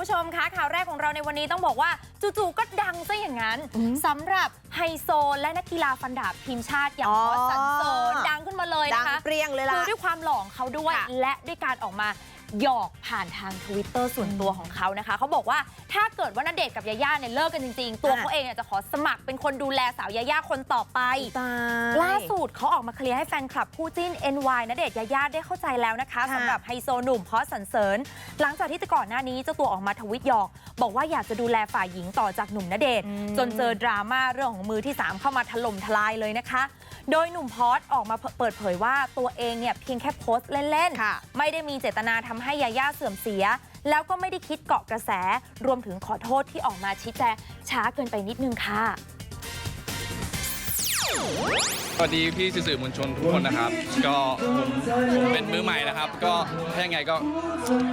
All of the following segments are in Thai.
ผู้ชมคะข่าวแรกของเราในวันนี้ต้องบอกว่าจู่ๆก็ดังซะอย่างนั้นอืมสำหรับไฮโซและนักกีฬาฟันดาบทีมชาติอย่างอ๋อพอสสันเสริญดังขึ้นมาเลยดังนะคะเปรี้ยงเลยล่ะคือด้วยความหล่อของเขาด้วยค่ะและด้วยการออกมา หยอกผ่านทางทวิตเตอร์ส่วนตัวของเขานะคะเขาบอกว่าถ้าเกิดว่าณเดชน์กับยาย่าเนี่ยเลิกกันจริง ๆ ตัวอะเขาเองเนี่ยจะขอสมัครเป็นคนดูแลสาวยาย่าคนต่อไปตายล่าสุดเขาออกมาเคลียร์ให้แฟนคลับคู่จิ้น NY ณเดชน์ยายาได้เข้าใจแล้วนะคะค่ะสำหรับไฮโซหนุ่มพอสสันเสริญ หลังจากที่แต่ก่อนหน้านี้เจ้าตัวออกมาทวิตหยอก บอกว่าอยากจะดูแลฝ่ายหญิงต่อจากหนุ่มณเดชน์อืมจนเจอดราม่าเรื่องของมือที่ 3 เข้ามาถล่มทลายเลยนะคะ โดยหนุ่มพอสออกมาเปิดเผยว่าตัวเองเนี่ยเพียงแค่โพสต์เล่นค่ะๆไม่ได้มีเจตนาทำให้ยาย่าเสื่อมเสีย แล้วก็ไม่ได้คิดเกาะกระแสรวมถึงขอโทษที่ออกมาชี้แจงช้าเกินไปนิดนึงค่ะ สวัสดีพี่สื่อมวลชนทุกคนนะครับ ก็ผมผมเป็นมือใหม่นะครับ ก็ถ้ายังไงก็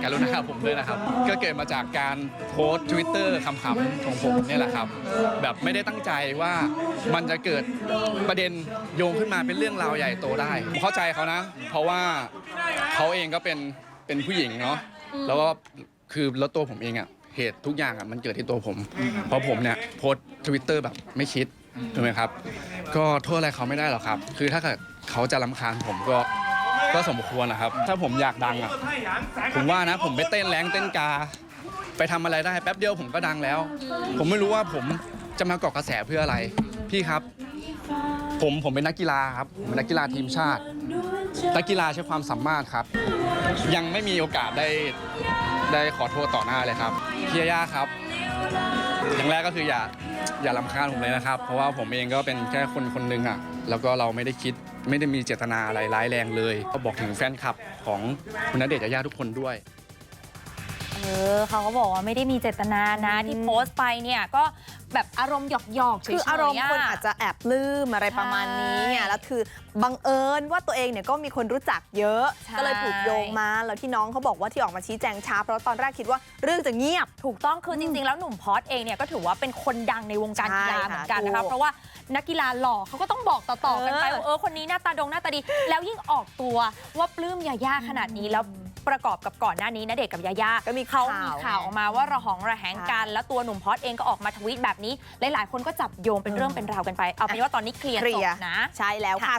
การุณาผมด้วยนะครับ ก็เกิดมาจากการโพสต์ทวิตเตอร์คำๆของผมเนี่ยแหละครับ แบบไม่ได้ตั้งใจว่ามันจะเกิดประเด็นโยงขึ้นมาเป็นเรื่องราวใหญ่โตได้ผมเข้าใจเขานะ เพราะว่าเขาเองก็เป็นเป็นผู้หญิงเนาะแล้วก็คือแล้วตัวผมเองอะเหตุทุกอย่างอะมันเกิดที่ตัวผม เพราะผมเนี่ยโพสต์ทวิตเตอร์แบบไม่คิด ถูกไหมครับ ก็โทษอะไรเขาไม่ได้หรอกครับ คือถ้าเกิดเขาจะรำคาญผมก็ก็สมควรนะครับ ถ้าผมอยากดังอะ ผมว่านะผมไปเต้นแรงเต้นกา ไปทำอะไรได้แป๊บเดียวผมก็ดังแล้ว ผมไม่รู้ว่าผมจะมาเกาะกระแสเพื่ออะไร พี่ครับ ผมผมเป็นนักกีฬาครับผมเป็นนักกีฬาทีมชาติ นักกีฬาใช้ความสามารถครับ ยังไม่มีโอกาสได้ได้ขอโทษต่อหน้าเลยครับพี่ย่าครับ อย่างแรกก็คืออย่า อย่าลำคาญผมเลยนะครับ เพราะว่าผมเองก็เป็นแค่คนคนหนึ่งอะ แล้วก็เราไม่ได้คิดไม่ได้มีเจตนาอะไรร้ายแรงเลย ก็บอกถึงแฟนคลับของคุณณเดชน์ยายาทุกคนด้วย เออเขาก็บอกว่าไม่ได้มีเจตนานะที่โพสต์ไปเนี่ยก็ แบบอารมณ์หยอกๆเฉยๆคืออารมณ์คนอาจจะแอบปลื้มอะไรประมาณนี้ไงใช่แล้วคือบังเอิญว่าตัวเองเนี่ยก็มีคนรู้จักเยอะใช่ก็เลยถูกโยงมาแล้วที่น้องเขาบอกว่าที่ออกมาชี้แจงช้าเพราะตอนแรกคิดว่าเรื่องจะเงียบ ถูกต้องคือจริงๆ แล้วหนุ่มพอสเองเนี่ยก็ถือว่าเป็นคนดังในวงการกีฬาใช่ค่ะเหมือนกันนะคะถูกเพราะว่านักกีฬาหล่อเขาก็ต้องบอกต่อๆกันไปเออว่าเออคนนี้หน้าตาดงหน้าตาดี แล้วยิ่งออกตัวว่าปลื้มยาย่าขนาดนี้แล้ว ประกอบกับก่อนหน้านี้นะเด็กกับยาย่าก็มีเขาข่าวมีข่าวออกมาว่าระหองระแหงกันแล้วตัวหนุ่มพอสเองก็ออกมาทวีตแบบนี้หลายๆคนก็จับโยงเป็นเรื่องเป็นราวกันไปเอาเป็นว่าตอนนี้เคลียร์เคลีจยบร์นะใช่แล้วค่ะ